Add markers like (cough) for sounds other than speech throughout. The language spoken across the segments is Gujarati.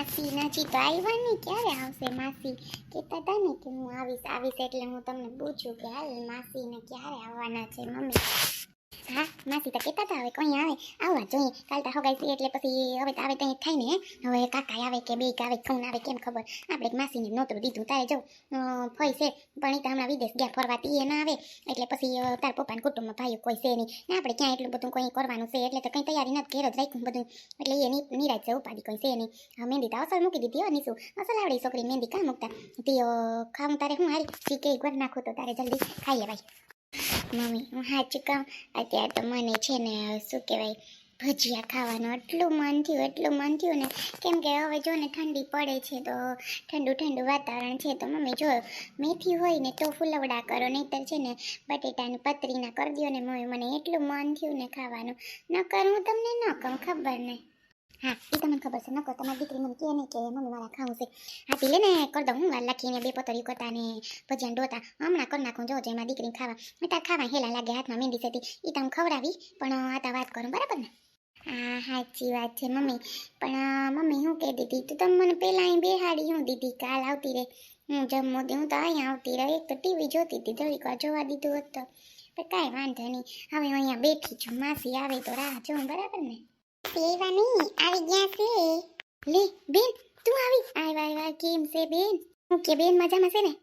માસી નજી તો આવ્યા ક્યારે આવશે? માસી કહેતા હતા ને કે હું આવીશ આવીશ એટલે હું તમને પૂછું કે હાલ માસીને ક્યારે આવવાના છે, મમ્મી? હા, માસી તો કહેતા હતા, હવે કોઈ આવે, આવવા જોઈએ. કાલ તો હગાઈ એટલે પછી હવે આવે તો થાય ને હવે કાકા આવે કે બે આવે કોણ આવે, કેમ ખબર? આપણે એક માસીને નોતરું દીધું, તારે જો ફઈ છે. પણ એ તો હમણાં વિદેશ ગયા ફરવા એ ના આવે. એટલે પછી તાર પપ્પાને કુટુંબમાં ભાઈઓ કોઈ છે નહીં. ને, આપણે ક્યાં એટલું બધું કોઈ કરવાનું છે? એટલે તો કંઈ તૈયારી નથી, ઘેર જ રાખ્યું બધું. એટલે એ નિરાજ છે ઉપાડી કોઈ છે નહીં. મહેંદી તો અસલ મૂકી દીધી નીસુ અસલ આવડી છોકરી મહેંદી કાં મૂકતા? તે ખાવું તારે હું હારી? કે એ ઘર નાખું તો તારે જલ્દી. ખાઈએ લેવાય મમ્મી, હું સાચું કહું? અત્યારે તો મને છે ને, શું કહેવાય, ભજીયા ખાવાનું એટલું મન થયું, એટલું મન થયું ને. કેમ કે હવે જો ને ઠંડી પડે છે, તો ઠંડુ ઠંડુ વાતાવરણ છે, તો મમ્મી, જો મેથી હોય ને, તો ફૂલવડા કરો, નહીંતર છે ને, બટેટાની પતરીના કરી દો ને, મમ્મી, મને એટલું મન થયું ને ખાવાનું. ન કરું હું તમને ન કહું, ખબર નહીં. હા એ તમને ખબર છે ન કહો તમારી દીકરી મને કહે નહીં કે મમ્મી મારા ખાવું છે હા પી ને કર દઉં હું લખીને બે પતરી કરતા ને ભજીયા ડોતા હમણાં કર નાખું જો જેમાં દીકરીને ખાવા તાર ખાવા હેલા લાગે હાથમાં મહેંદી સેતી એ તમે ખવડાવી પણ આ તા વાત કરું બરાબર ને હા સાચી વાત છે મમ્મી પણ મમ્મી શું કહી દીધી તું તમે મને પહેલાં અહીં બેહાડી હું દીધી કાલ આવતી રહે હું જમવું દે હું તો અહીંયા આવતી રહે એક તો ટીવી જોતી હતી થોડીક વાર જોવા દીધું હોત તો કાંઈ વાંધો નહીં હવે હું અહીંયા બેઠી છું માસી આવે તો રાહ જોઉં બરાબર ને એવા આવી ગયા છે? લે, બેન, તું આવી. આવ્યા આવ્યા કેમ છે, બેન? હું કે બેન, મજામાં છે ને?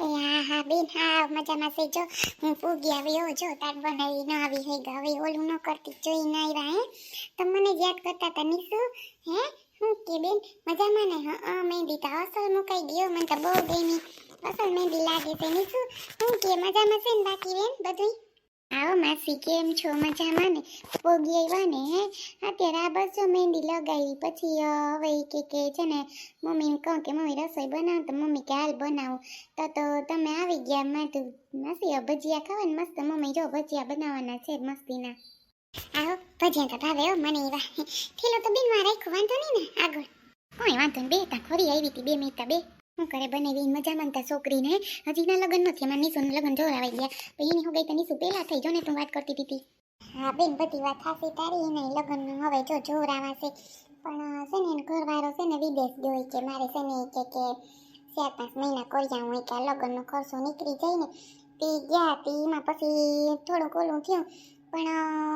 એ, હા હા, બેન, હા, મજામાં છે. જો, હું ફૂગી આવ્યો જો, તાર બનાવી ન આવી હે, હવે ઓલું ન કરતી જોઈ ન આવ્યા, હે? તમને યાદ કરતા હતા નીસુ, હે? હું કે બેન, મજામાં ને? હા મહેંદી તો અસલ મુકાઈ ગયો, મને તો બહુ ગમી. અસલ મહેંદી લાગે છે, નીસુ. હું કે, મજામાં છે ને, બાકી બેન બધું આવો માસી, કેમ છો? મજામાં ને પોગી આવ્યા ને હે? અત્યારે આ બસો મહેંદી લગાવી પછી હવે કે કે છે ને, મમ્મીને કહું કે મમ્મી રસોઈ બનાવો તો મમ્મી કે હાલ બનાવો. તો તો તમે આવી ગયા માથું માસી, હવે ભજીયા ખાવા ને મસ્ત મમ્મી જો ભજીયા બનાવવાના છે મસ્તીના. આવો, ભજીયા તો ભાવે હો, મને એવા (laughs) થેલો તો બેનમાં રાખ્યો, વાંધો નહીં ને, આગળ. કોઈ વાંધો નહીં, બે ત્યાં ખોરી આવી હતી, બે મિનિટ બે. શું કરે બનાવી મજા માનતા છોકરીને. હજી ના લગ્ન નથી, એમાં નીસુના લગ્ન જોરાવાઈ ગયા. પછી એની હું ગઈ તો નીસુ પહેલા થઈ જો ને તું વાત કરતી હતી હા, બેન, બધી વાત થશે તારી એને લગ્ન હવે જો જોરાવા છે. પણ છે ને, એનો ઘરવાળો છે ને, વિદેશ ગયો કે મારે છે ને કે કે ચાર પાંચ મહિના કર્યા હું કે લગ્નનો ખર્ચો નીકળી જાય ને. તે ગયા તે, એમાં પછી થોડુંક ઓલું થયું. પણ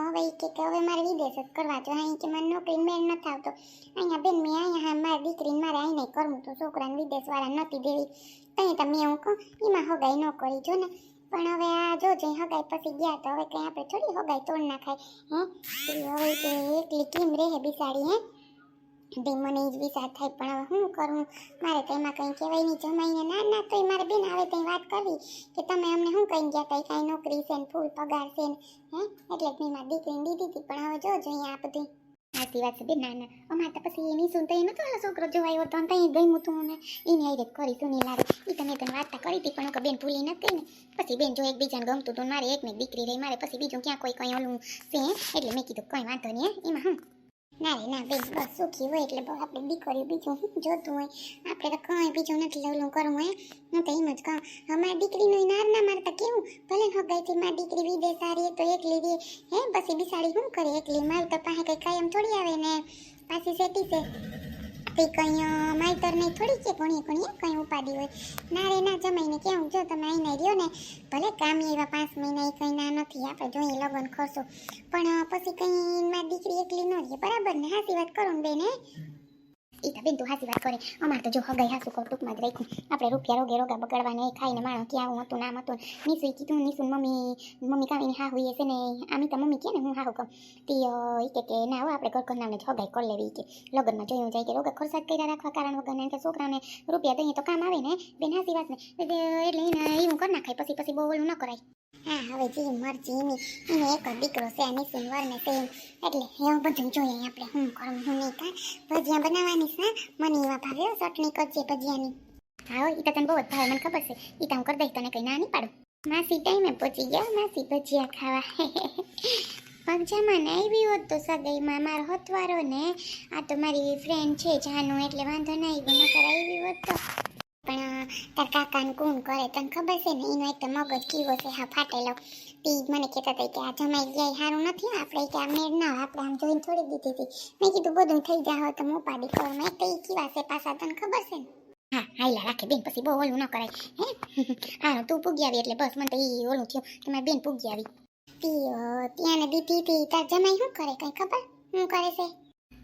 હવે ઈ કે હવે મારે વિદેશ જ કરવા જો અહીં કે મને નોકરી મેળ નથી આવતો અહીંયા બેન મેં અહીંયા મારી દીકરીને મારે અહીં નહીં કરવું તો છોકરાને વિદેશવાળા નથી દેવી. તઈ તમે હું કહું, એમાં હગાઈ ન કરી જો ને. પણ હવે આ જો જઈ હગાઈ પછી ગયા તો હવે કંઈ આપણે થોડી હગાઈ તોડ નાખાય. હે? હવે એકલી કેમ રહે બિસાડી, હે? તે મને જ વિચાર થાય, પણ હવે શું કરું? મારે તો એમાં કંઈ કહેવાય નહીં જમાઈને ના ના તોય મારે બેન આવે ત્યાં વાત કરવી કે તમે અમને શું કહી ગયા હતા કાંઈ નોકરી છે ને ફૂલ પગાર છે ને, હે? એટલે મેં મારી દીકરીને દીધી હતી પણ હવે જો જોઈએ આ બધું. સાચી વાત છે બેન, ના ના. અમારે તો પછી એની સુન તો એ છોકરો જોવાયો હતો અને ત્યાં ગયું હતું ને એને રેત કરી સુની લારે. એ તમે તને વાર્તા કરી હતી પણ બેન ભૂલી નથી ને. પછી બેન જો એકબીજાને ગમતું હતું મારે એકને એક દીકરી રહી, મારે પછી બીજું ક્યાં કોઈ કંઈ ઓલું છે? એટલે મેં કીધું કંઈ વાંધો નહીં એમાં હું ના રે, ના, બેન, બસ સુખી હોય એટલે આપણે દીકરીઓ બીજું શું જોતું હોય? આપણે તો કંઈ બીજું નથી લેવલું કરવું હોય હું તો એમ જ કહું. અમારી દીકરીનું નાર ના મારતા કેવું? ભલે હગાઈથી મારી દીકરી વિદેશ સારી તો એકલી રે. હે, પછી બિસાડી શું કરે એકલી? મારી તો પાસે કંઈ કાયમ થોડી આવે ને. પાછી સેટી છે. તે કંઈ માઈતર નહીં થોડી કે કોણીએ કોણીએ કંઈ ઉપાડી હોય. ના રે, ના જમાઈને કેવું? જો તમે આવીને રહ્યો ને, ભલે કામ એવા પાંચ મહિના એ કંઈ ના નથી, આપણે જોઈએ લગ્ન ખોરશું. પણ પછી કંઈ મારી દીકરી એકલી ન રહીએ બરાબર ને? હાસી વાત કરો ને ઈ તો બેન તું હાસી વાત કરે. અમારે તો જો હગાઈ હાસુ કહું ટૂંકમાં જ રાખ્યું. આપણે રૂપિયા રોગે રોગા બગાડવાને એ ખાઈને માણો ક્યાં આવું હતું નામ હતું નીસુ કીધું નીસુ મમ્મી મમ્મી કામીની હા હોઈએ છે ને. આમી તો મમ્મી કે ને હું હાહુ કહું. તી એ કે કે ના હો, આપણે ઘર ઘરનાને જ હગાઈ કરી લેવી કે. લગ્નમાં જોયું જાય કે રોગા ખર્ચાત કર્યા રાખવા કારણ વગર, ને કે છોકરાને રૂપિયા દઈએ તો કામ આવે ને. બેન હાસી વાત ને. એટલે એને એવું કરી નાખાય, પછી પછી બહુ ઓલું ન કરાય. હા, હવે જે, મરજી એની એક દીકરો છે નિશુન વરને છે એમ. એટલે એવું બધું જોઈએ આપણે. હું કરું હું નહીં કાં ભજીયા બનાવવાની છે. મને એવા ભાવે ચટણી કરજે ભજીયાની. હા એ તો તને બહુ જ મને ખબર છે. એ તો હું કરી દઈશ, તને કંઈ ના નહીં પાડું. માસી ટાઈમે પહોંચી ગયા માસી ભજીયા ખાવા. (laughs) પગજામાં ને આવી હોત તો સગાઈમાં મારો હથવારો ને. આ તો મારી ફ્રેન્ડ છે, જાનું, એટલે વાંધો નહીં આવ્યો. કરાવી હોત તો. પણ તાર કાકાને કોણ કરે તને ખબર છે ને? એનો એક તો મગજ કીવો છે હા ફાટેલો. તી મને કહેતા હતા કે આ જમાઈ ગયા સારું નથી આપણે કે આ મેળ ના આપણે આમ જોઈને છોડી દીધી હતી. મેં કીધું બધું થઈ જાય તો હું કરું મેં તો એ કીવા છે પાછા તને ખબર છે ને? હા હાઈલા રાખે બેન પછી બહુ ઓલું ન કરાય હે? (laughs) હા તું પૂગી આવી એટલે બસ મને તો એ ઓલું થયું કે મારી બેન પૂગી આવી. તી અ, ત્યાં ને દીધી હતી તાર જમાઈ શું કરે કઈ ખબર? શું કરે છે?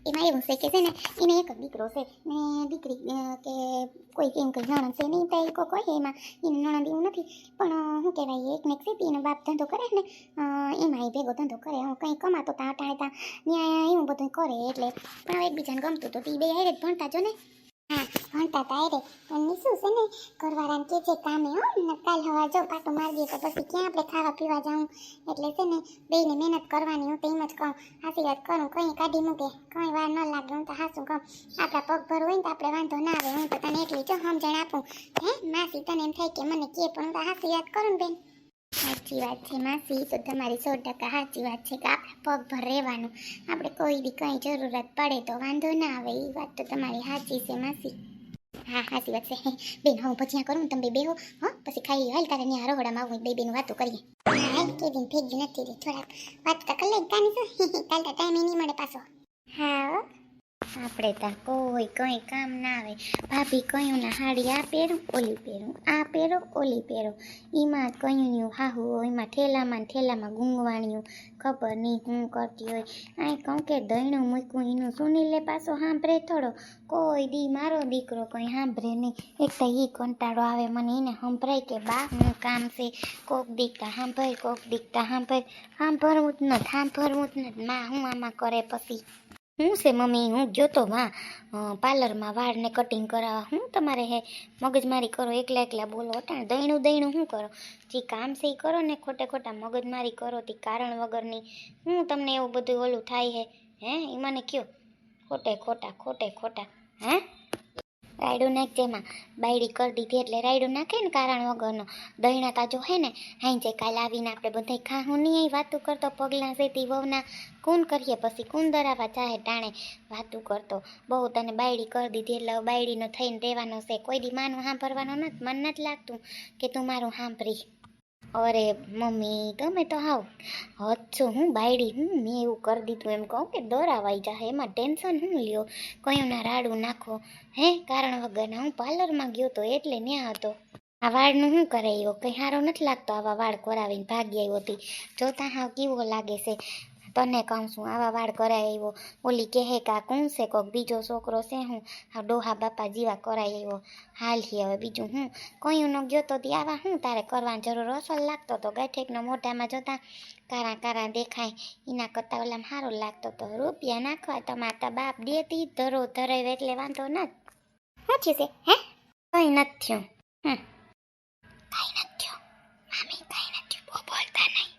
એમાં એવું છે કે છે ને, એને એક દીકરો છે, ને દીકરી કે કોઈ એમ કંઈ નણંદ છે નહીં તો કોઈ કોઈ એમાં, એને નણંદ એવું નથી, પણ શું કહેવાય એક ને એનો બાપ ધંધો કરે ને એમાં એ ભેગો ધંધો કરે, હું કંઈ કમાતો તા અટાણે ત્યાં એવું બધું કરે, એટલે પણ એકબીજાને ગમતું તો એ બે હારે જ ભણતા જો ને. ભણતા હતા રે પણ નિશું છે ને, ઘરવાળાને કે છે કામે, હો, ને કાલ હવા જો પાટો મારી દે તો પછી ક્યાં આપણે ખાવા પીવા જાઉં? એટલે છે ને બેને મહેનત કરવાની હું તો એમ જ કહું. વાત કરું, કંઈ કાઢી મૂકે, કંઈ વાર ન લાગે, હું તો હાસું કહું. આપણા પગ ભર હોય ને તો આપણે વાંધો ના આવે, હું તો તને એટલી જો સમજણ આપું. હે, માસી તને એમ થાય કે મને કે, પણ હું તો વાત કરું બેન. સાચી વાત છે માસી, તો તમારી સો ટકા સાચી વાત છે કે આપણે પગ ભર રહેવાનું. આપણે કોઈ બી કંઈ જરૂરત પડે તો વાંધો ના આવે એ વાત તો તમારી સાચી છે માસી. હા સાચી વાત છે. બેન, હું ભજીયા કરું તમે બેહો, હો, પછી ખાઈ હાલ તારે ત્યાં રહોડામાં આવું બે બેન વાતો કરીએ. હા કે દિન ભેગી નથી રે થોડાક વાત તો લે કાની તો (laughs) કાલ તો ટાઈમ નહીં મળે પાછો. હા, હો. આપણે ત્યાં કોઈ, કંઈ કામ ના આવે. ભાભી કયું ના હાડી આ પહેરું, ઓલી પહેરું, આ પહેરો, ઓલી પહેરો. એમાં કયું હાહુ એમાં ઠેલામાં ઠેલામાં ગુંગવાણિયું. ખબર નહીં હું કરતી હોય. આ કહું કે દહીણું મૂક્યું, એનું સુનીલે પાછો સાંભળે થોડો. કોઈ દી મારો દીકરો કંઈ સાંભળે નહીં. એક તો ઈ કંટાળો આવે મને, એને સંભળાય કે બા, હું કામ છે. કોક દીકતા સાંભળ કોક દીકતા સાંભળ સાંભળવું જ નથી સાંભળવું જ નથી માં હું આમાં કરે પછી? હું છે, મમ્મી? હું ગયો તો માં પાર્લરમાં વાળને કટિંગ કરાવવા. હું તમારે હે? મગજમારી કરો, એકલા એકલા બોલો. અટાણે દહીણું દહીણું શું કરો? જે કામ છે એ કરો ને ખોટે ખોટા મગજમારી કરો, તે કારણ વગરની. હું તમને એવું બધું ઓલું થાય હે? હે? એ મને કયો? ખોટે ખોટા ખોટે ખોટા. હે? રાયડું નાખ જેમાં. બાયડી કરી દીધી એટલે રાયડું નાખે ને કારણ વગરનો. દહીણા તાજો હે ને? હાઈ જે કાલ આવીને આપણે બધા ખાહું નહીં વાતું કરતો પગલાં સેતી વહુના. કોણ કરીએ પછી કોણ દરાવા જાહે ટાણે વાતું કરતો. બહુ તને બાયડી કરી દીધી, એટલે બાયડીનો થઈને રહેવાનો છે. કોઈ દી માનું સાંભળવાનો નથી, મન નથી લાગતું કે તું મારું સાંભળી. અરે, મમ્મી તમે તો હાવ. હદ છો હું બાયડી? હું મેં એવું કરી દીધું એમ કહું કે દોરાવાઈ જાય એમાં ટેન્શન હું લ્યો? કયું ના રાડું નાખો, હે? કારણ વગરના હું પાર્લરમાં ગયો તો એટલે ન્યા હતો. આ વાળનું શું કરે કંઈ સારો નથી લાગતો, આવા વાળ કરાવીને ભાગી આવ્યો હતી જોતા હા કેવો લાગે છે. તને કહું છું આવા વાળ કરાય આવ્યો. ઓલી કહે કા કોણ છે? કોક બીજો છોકરો છે હું. આ ડોહા બાપા જેવા કરાય આવ્યો. હાલ હી હવે બીજું હું? કયું ન ગયો તો આવા હું? તારે કરવાની જરૂર અસલ લાગતો તો ગઠેકનો મોઢામાં જોતા કારા કારા દેખાય. એના કરતાં ઓલામાં સારો લાગતો તો રૂપિયા નાખવા તમારા બાપ દેતી ધરો ધરાવે એટલે વાંધો નથી સાચી છે હે? કંઈ નથી થયું. હમ કાંઈ નથી થયું મામી કાંઈ નથી થયું બહુ બોલતા નહીં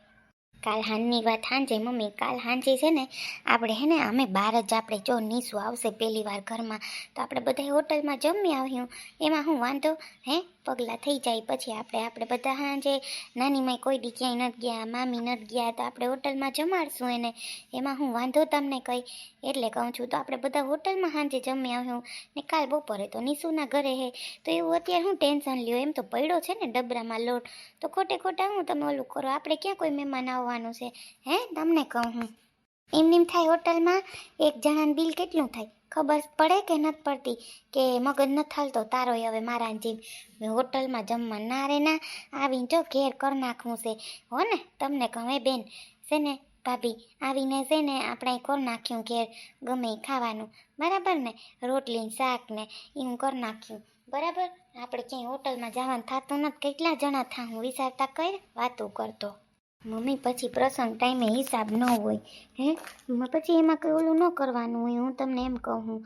કાલ હાનની વાત હાંજે, મમ્મી, કાલ હાંજી છે ને, આપણે હે ને, અમે બહાર જ આપણે જો નીસું આવશે પહેલી વાર ઘરમાં તો આપણે બધા હોટલમાં જમી આવ્યું. એમાં હું વાંધો, હે, પગલાં થઈ જાય પછી આપણે આપણે બધા હાંજે નાનીમાં કોઈ દી નથી ગયા, મામી નથી ગયા, તો આપણે હોટલમાં જમાડશું એને. એમાં હું વાંધો તમને કંઈ? એટલે કહું છું, તો આપણે બધા હોટલમાં સાંજે જમી આવ્યું. ને કાલ બપોરે તો નિશુના ઘરે હે. તો એવું અત્યારે હું ટેન્શન લ્યો, એમ તો પડ્યો છે ને ડબરામાં લોટ. તો ખોટે ખોટા હું તમે ઓલું કરો, આપણે ક્યાં કોઈ મહેમાન આવવાનું છે? હે, તમને કહું હું. એમ નેમ થાય હોટલમાં એક જણાનું બિલ કેટલું થાય? ખબર પડે કે નથી પડતી? કે મગજ નથી હાલતો? તારો હવે મારા જેમ હોટલમાં જમવા ના રે ના આવીને જો ઘેર કરી નાખવું છે. હો ને, તમને કહે બેન? છે ને, ભાભી, આવીને છે ને આપણે કરી નાખ્યું ઘેર ગમે ખાવાનું. બરાબર ને? રોટલી ને શાક ને એવું કરી નાખ્યું. બરાબર? આપણે ક્યાંય હોટલમાં જવાનું થતું નથી. કેટલા જણા થા? હું વિચારતા કઈ વાતો કરતો. મમ્મી, પછી પ્રસંગ ટાઈમે હિસાબ ન હોય, હે? પછી એમાં કંઈ ઓલું ન કરવાનું હોય, હું તમને એમ કહું.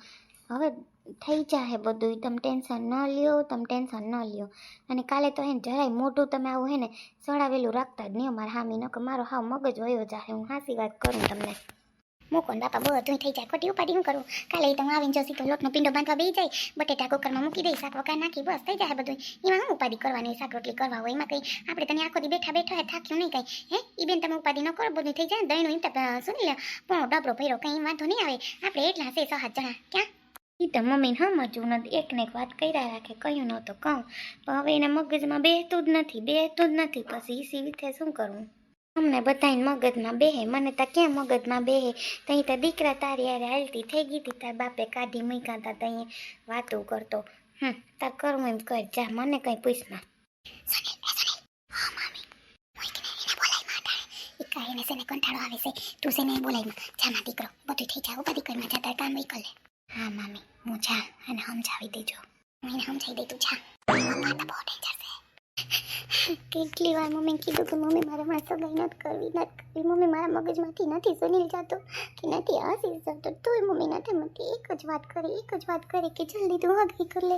હવે થઈ જાહે બધું તમે ટેન્શન ન લ્યો, તમે ટેન્શન ન લ્યો. અને કાલે તો એને જરાય મોટું તમે આવું, હે ને, સળાવેલું રાખતા જ નહીં મારા હામી ન મારો હાવ મગજ વયો જાહે, હું હાસી વાત કરું તમને. મૂકો ને બાપા બધું થઈ જાય. ખોટી ઉપાડી હું કરું? કાલે તો હું આવીને જશી તો લોટનો પિંડો બાંધવા બેસી જાય. બટેટા કુકરમાં મૂકી દઈ શાક વગર નાખી, બસ થઈ જાય બધું એમાં હું ઉપાડી કરવાની? શાક રોટલી કરવા હોય એમાં કંઈ? આપણે તને આખો દી બેઠા બેઠા થાક્યું નહીં કંઈ. હે? એ બેન તમે ઉપાડી ન કરો બધું થઈ જાય દહીંનું એમ શું લે પણ ડબરો ભર્યો કંઈ, વાંધો નહીં આવે. આપણે એટલા છે સો જણા. ક્યાં? એ તો મમ્મીને સમજવું નથી. એકને એક વાત કર્યા રાખે કયું નહોતું, કહું. હવે એના મગજમાં બેહતું જ નથી, બેહતું જ નથી. પછી ઈસી વિથે શું કરવું અમને બધાને મગજમાં બેહે મને તો ક્યાં મગજમાં બેહે? તહીં તો દીકરા તારી યારે હાલતી થઈ ગઈ હતી તાર બાપે કાઢી મૂક્યા તા તહીં વાતો કરતો હમ તાર કરવું એમ કર જા મને કઈ પૂછમાં એને સેને કંટાળો આવે છે. તું સેને બોલાવી જાના દીકરો. બધું થઈ જાય બધી કઈમાં તાર કામ વઈ હા મામી. હું જા અને સમજાવી દેજો. હું એને સમજાવી દઈ તું જા. પપ્પા તો બહુ ડેન્જર છે. કેટલી વાર મમ્મી કીધું કે મમ્મી, મારે મારા સગાઈ નથી કરવી નથી કરવી. મમ્મી મારા મગજમાંથી નથી સુનિલ જતો, કે નથી આશીષ જતો. તોય મમ્મી નથી મમ્મી એક જ વાત કરે, એક જ વાત કરે કે જલ્દી તું હગી કરી લે.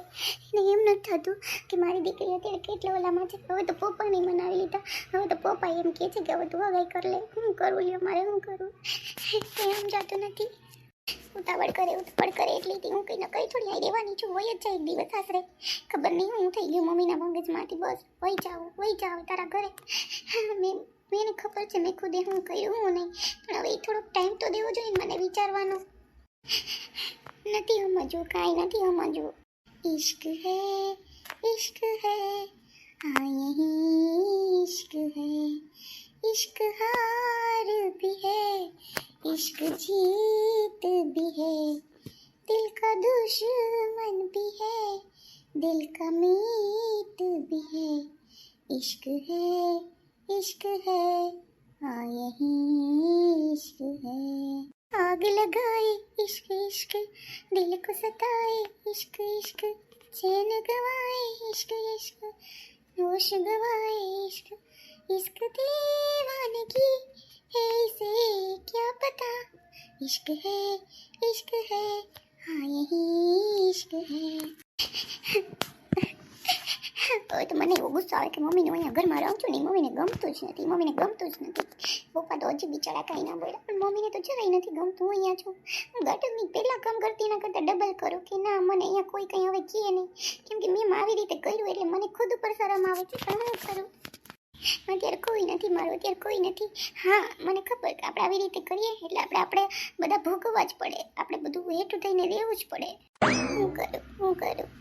એને એમ નથી થતું કે મારી દીકરી અત્યારે કેટલા ઓલામાં છે હવે તો પપ્પાને મનાવી લીધા. હવે તો પપ્પા એમ કહે છે કે હવે તું હગાઈ કરી લે. હું કરવું લ્યો, મારે શું કરવું કંઈ (laughs) સમજાતું નથી. ઉતાવળ કરે ઉતાવળ કરે એટલે હું કંઈ ન કંઈ થોડી, અહીં રહેવાની છું, હોય જ છે એક દિવસ આશરે. ખબર નહીં હું થઈ ગયું મમ્મીના મગજમાંથી, બસ, વહી જાઓ વહી જાઓ તારા ઘરે. મેં મને ખબર છે, મેં ખુદે હું કર્યું, હું નહીં. પણ હવે થોડોક ટાઈમ તો દેવો જોઈએ મને વિચારવાનો. નથી સમજવું, કાંઈ નથી સમજવું. ઈશ્ક હે ઇશ્ક હે આ ઇશ્ક હે. ઈશ્ક હાર ભી હે, ઈશ્ક જી जीत भी है, दिल का दुश्मन भी है, दिल का मीत भी है। इश्क है इश्क है हाँ यही इश्क है। आग लगाए, इश्क इश्क, दिल को सताए, इश्क इश्क, चैन गवाए, इश्क इश्क, होश गवाए, इश्क इश्क दीवानगी, है इसे क्या पता? इश्क है इश्क है हाँ यही इश्क है (laughs) હવે તો મને એવો ગુસ્સો આવે કે મમ્મીને હું અહીંયા ઘરમાં રહું છું ને મમ્મીને ગમતું જ નથી મમ્મીને ગમતું જ નથી પપ્પા તો હજી બિચારા કાંઈ ના બોલ્યા પણ મમ્મીને તો જરાય નથી ગમતું હું અહીંયા છું હું ગટરની પહેલાં કામ કરતી એના કરતાં ડબલ કરું કે ના મને અહીંયા કોઈ કંઈ હવે કહે નહીં કેમ કે મેં આવી રીતે કર્યું એટલે મને ખુદ ઉપર શરમ આવે છે પણ હું કરું અત્યારે કોઈ નથી મારું, અત્યારે કોઈ નથી. હા, મને ખબર કે આપણે આવી રીતે કરીએ એટલે આપણે આપણે બધા ભોગવવા જ પડે. આપણે બધું હેઠું થઈને રહેવું જ પડે. હું કરું હું કરું.